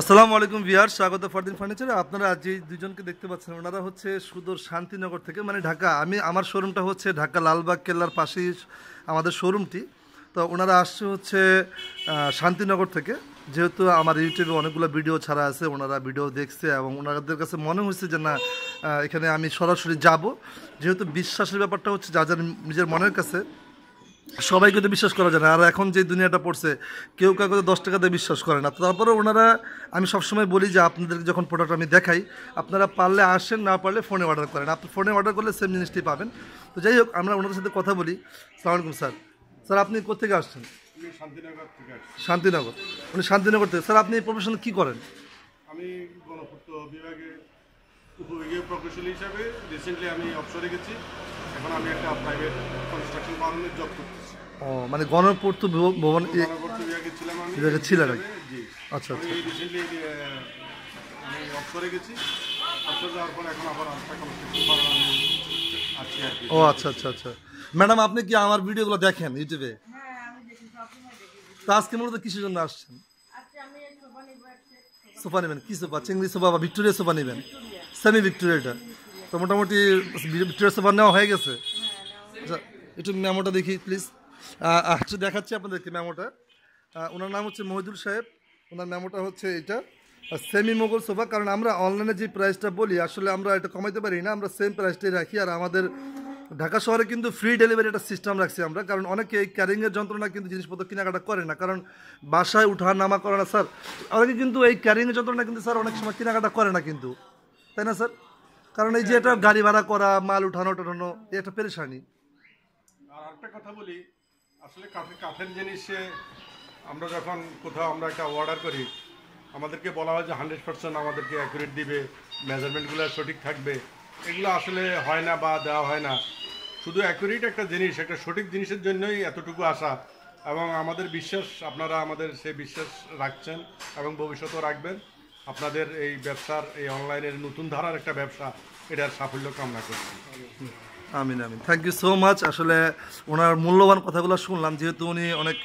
আসসালামু আলাইকুম ভিয়ার, স্বাগত ফরদিন ফার্নিচারে। আপনারা আজ যে দুজনকে দেখতে পাচ্ছেন, ওনারা হচ্ছে সুদূর শান্তিনগর থেকে মানে ঢাকা। আমি, আমার শোরুমটা হচ্ছে ঢাকা লালবাগ কেল্লার পাশেই আমাদের শোরুমটি। তো ওনারা আসছে হচ্ছে শান্তিনগর থেকে। যেহেতু আমার ইউটিউবে অনেকগুলো ভিডিও ছাড়া আছে, ওনারা ভিডিও দেখছে এবং ওনাদের কাছে মনে হয়েছে যে না এখানে আমি সরাসরি যাব। যেহেতু বিশ্বাসের ব্যাপারটা হচ্ছে, যা যার নিজের মনের কাছে সবাইকে তো বিশ্বাস করা যায় না। আর এখন যে দুনিয়াটা পড়ছে কেউ কাউকে দশ টাকাতে বিশ্বাস করে না। তারপরে ওনারা আমি সবসময় বলি যে আপনাদের যখন প্রোডাক্ট আমি দেখাই আপনারা পারলে আসেন না পারলে ফোনে অর্ডার করেন। আপনি ফোনে অর্ডার করলে সেম জিনিসটি পাবেন। তো যাই হোক আমরা ওনাদের সাথে কথা বলি। সালাম আলাইকুম স্যার। স্যার আপনি কোথেকে আসছেন? শান্তিনগর উনি শান্তিনগর থেকে। স্যার আপনি প্রফেশনাল কী করেন? আমি গণপূর্ত বিভাগে উপবিভাগীয় প্রকৌশলী হিসাবে রিসেন্টলি আমি অবসরে গেছি। এখন আমি একটা প্রাইভেট কনস্ট্রাকশন ফার্মে জব করতেছি। ও মানে গণপূর্ত ভবন এ- গণপূর্ত বিভাগে ছিলাম আমি। বিভাগে ছিলেন আর কি। জি। আচ্ছা আমি আচ্ছা রিসেন্টলি আমি অবসরে গেছি। যাওয়ার পর এখন আবার কনস্ট্রাকশন ফার্ম আমি আছি আর কি। ও আচ্ছা আচ্ছা আচ্ছা। ম্যাডাম আপনি কি আমার ভিডিওগুলো দেখেন ইউটিউবে? হ্যাঁ আমি দেখি সবসময় দেখি তা আজকে মূলত কিসের জন্য আসছেন? আজকে আমি এই সোফা সোফা নেবেন। কি সোফা? চিংড়ি সোফা বা ভিক্টোরিয়া সোফা নেবেন? সেমি ভিক্টোরিয়াটা তো মোটামুটি সোফা নেওয়া হয়ে গেছে। আচ্ছা একটু মেমোটা দেখি প্লিজ একটু দেখাচ্ছি আপনাদেরকে মেমোটা। ওনার নাম হচ্ছে মহিদুল সাহেব। ওনার মেমোটা হচ্ছে এটা সেমি মোগল সোফা, কারণ আমরা অনলাইনে যে প্রাইসটা বলি, আসলে আমরা এটা কমাইতে পারি না, আমরা সেম প্রাইসটাই রাখি। আর আমাদের ঢাকা শহরে কিন্তু ফ্রি ডেলিভারি একটা সিস্টেম রাখছি আমরা, কারণ অনেকে এই ক্যারিংয়ের যন্ত্রণা কিন্তু জিনিসপত্র কেনাকাটা করে না। কারণ বাসায় উঠা নামা করে না, স্যার। অনেকে কিন্তু এই ক্যারিংয়ের যন্ত্রণা কিন্তু, স্যার, অনেক সময় কেনাকাটা করে না কিন্তু। তাই না, স্যার? কারণ এই যে এটা গাড়ি ভাড়া করা, মাল উঠানো টানো এটা পেরেশানি। আর একটা কথা বলি, আসলে কাঠের কাঠের জিনিসে আমরা যখন কোথাও আমরা একটা অর্ডার করি, আমাদেরকে বলা হয় যে হান্ড্রেড পার্সেন্ট আমাদেরকে অ্যাকুরেট দিবে মেজারমেন্টগুলো সঠিক থাকবে। এগুলো আসলে হয় না বা দেওয়া হয় না। শুধু অ্যাকুরেট একটা জিনিস, একটা সঠিক জিনিসের জন্যই এতটুকু আসা এবং আমাদের বিশ্বাস, আপনারা আমাদের সেই বিশ্বাস রাখছেন এবং ভবিষ্যতেও রাখবেন। আপনাদের এই ব্যবসার, এই অনলাইনের নতুন ধারার একটা ব্যবসা, এটার সাফল্য কামনা করছি। আমিন আমিন। থ্যাংক ইউ সো মাচ আসলে ওনার মূল্যবান কথাগুলো শুনলাম, যেহেতু উনি অনেক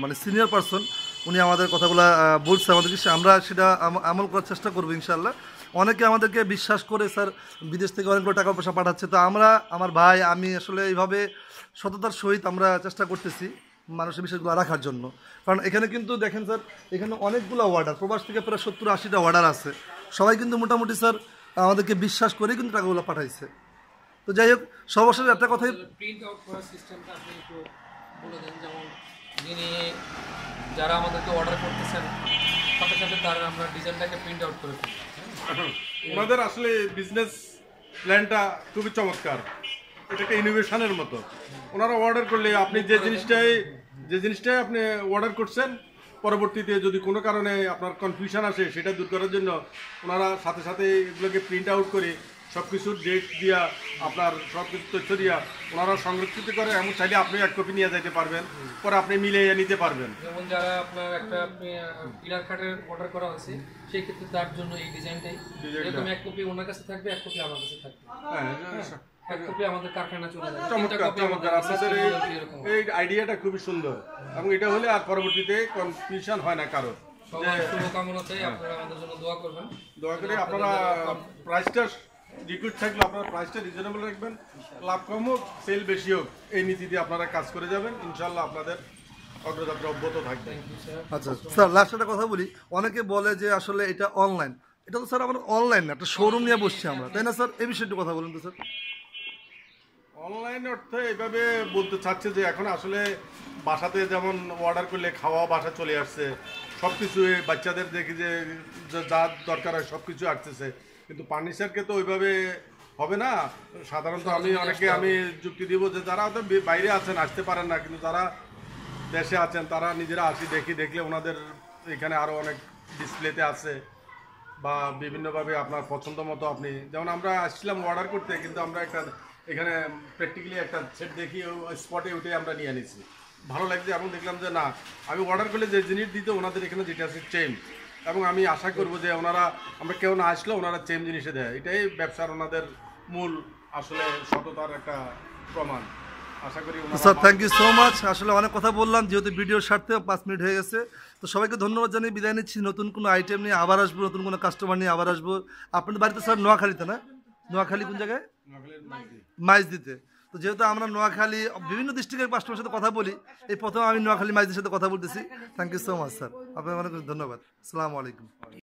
মানে সিনিয়র পারসন উনি আমাদের কথাগুলো বলছে আমাদেরকে। আমরা সেটা আম- আমল করার চেষ্টা করব ইনশাল্লাহ অনেকে আমাদেরকে বিশ্বাস করে, স্যার, বিদেশ থেকে অনেকগুলো টাকা পয়সা পাঠাচ্ছে। তো আমরা, আমার ভাই, আমি আসলে এইভাবে সততার সহিত আমরা চেষ্টা করতেছি। মানুষের বিষয়গুলো রাখার জন্য। কারণ এখানে কিন্তু দেখেন স্যার এখানে অনেকগুলো অর্ডার প্রবাস থেকে প্রায় সত্তর আশিটা অর্ডার আছে। সবাই কিন্তু মোটামুটি স্যার আমাদেরকে বিশ্বাস করে কিন্তু টাকাগুলো পাঠাইছে। তো যাই হোক সর্বশেষ একটা কথাই প্রিন্ট আউট করার সিস্টেমটা আপনি একটু বলে দেন যেমন যিনি যারা আমাদেরকে অর্ডার করতেছেন সাথে সাথে তার আমরা ডিজাইনটাকে প্রিন্ট আউট করে ফেলি। ওনাদের আসলে বিজনেস প্ল্যানটা খুবই চমৎকার। এটা একটা ইনোভেশনের মতো। ওনারা অর্ডার করলে আপনি যে জিনিসটাই যে জিনিসটাই আপনি অর্ডার করছেন পরবর্তীতে যদি কোনো কারণে আপনার কনফিউশন আসে সেটা দূর করার জন্য ওনারা সাথে সাথে এগুলোকে প্রিন্ট আউট করে সব কিছুর ডেট দিয়া আপনার সব কিছু তথ্য দিয়া ওনারা সংরক্ষিত করে এমন চাইলে আপনি এক কপি নিয়ে যেতে পারবেন পরে আপনি মিলিয়ে নিতে পারবেন। যেমন যারা আপনার একটা পিলার কাটের অর্ডার করা হয়েছে সেই ক্ষেত্রে তার জন্য এই ডিজাইনটাই ডিজাইনটা। এরকম এক কপি ওনার কাছে থাকবে এক কপি আমার কাছে থাকবে। হ্যাঁ কপি আমাদের কারখানা চলে যাবে। চমৎকার চমৎকার। আপনাদের এই- আইডিয়াটা খুবই সুন্দর। এবং এটা হলে আর পরবর্তীতে কনফিউশন হয় না কারও সবার শুভকামনাতেই আপনারা আমাদের জন্য দোয়া করবেন। দয়া করে আপনারা প্রাইসটা রিকুইট থাকলে আপনারা প্রাইসটা রিজনেবল রাখবেন। লাভ কম হোক সেল বেশি হোক এই নীতি দিয়ে আপনারা কাজ করে যাবেন। ইনশাল্লাহ আপনাদের অগ্রযাত্রা অব্যাহত থাকবে। আচ্ছা স্যার লাস্ট একটা কথা বলি। অনেকে বলে যে আসলে এটা অনলাইন এটা তো স্যার আমরা অনলাইন না একটা শোরুম নিয়ে বসছি আমরা। তাই না স্যার এই বিষয়ে একটু কথা বলুন তো স্যার অনলাইন অর্থে এইভাবে বলতে চাচ্ছে যে এখন আসলে বাসাতে যেমন অর্ডার করলে খাওয়া বাসা চলে আসছে সব কিছু বাচ্চাদের দেখি যে যা- দরকার হয় সব কিছু আসতেছে। কিন্তু ফার্নিচারকে তো ওইভাবে হবে না। সাধারণত আমি অনেকে আমি যুক্তি দিব যে যারা হয়তো বাইরে আছেন আসতে পারেন না কিন্তু যারা দেশে আছেন তারা নিজেরা আসি দেখি দেখলে ওনাদের এখানে আরও অনেক ডিসপ্লেতে আছে বা বিভিন্নভাবে আপনার পছন্দ মতো আপনি যেমন আমরা আসছিলাম অর্ডার করতে কিন্তু আমরা একটা এখানে প্র্যাকটিক্যালি একটা সেট দেখি স্পটে উঠে আমরা নিয়ে নিছি। ভালো লাগছে এবং দেখলাম যে না আমি অর্ডার করলে যে জিনিস দিতে ওনাদের এখানে যেটা আছে চেম এবং আমি আশা করব যে ওনারা আমরা কেউ না আসলেও ওনারা চেম জিনিসে দেয়। এটাই ব্যবসার ওনাদের মূল আসলে সততার একটা প্রমাণ। আশা করি sir thank you so much আসলে অনেক কথা বললাম যেহেতু ভিডিওর স্বার্থে পাঁচ মিনিট হয়ে গেছে। তো সবাইকে ধন্যবাদ জানিয়ে বিদায় নিচ্ছি। নতুন কোনো আইটেম নিয়ে আবার আসব নতুন কোনো কাস্টমার নিয়ে আবার আসব। আপনাদের বাড়িতে স্যার নোয়াখালীতে না? নোয়াখালী কোন জায়গায়? নোয়াখালীর মাইজ দিতে তো যেহেতু আমরা নোয়াখালী বিভিন্ন ডিস্ট্রিক্টের পাঁচটার সাথে কথা বলি এই প্রথম আমি নোয়াখালী মাইজদের সাথে কথা বলতেছি। Thank you so much sir আপনাকে অনেক ধন্যবাদ। আসসালামু আলাইকুম।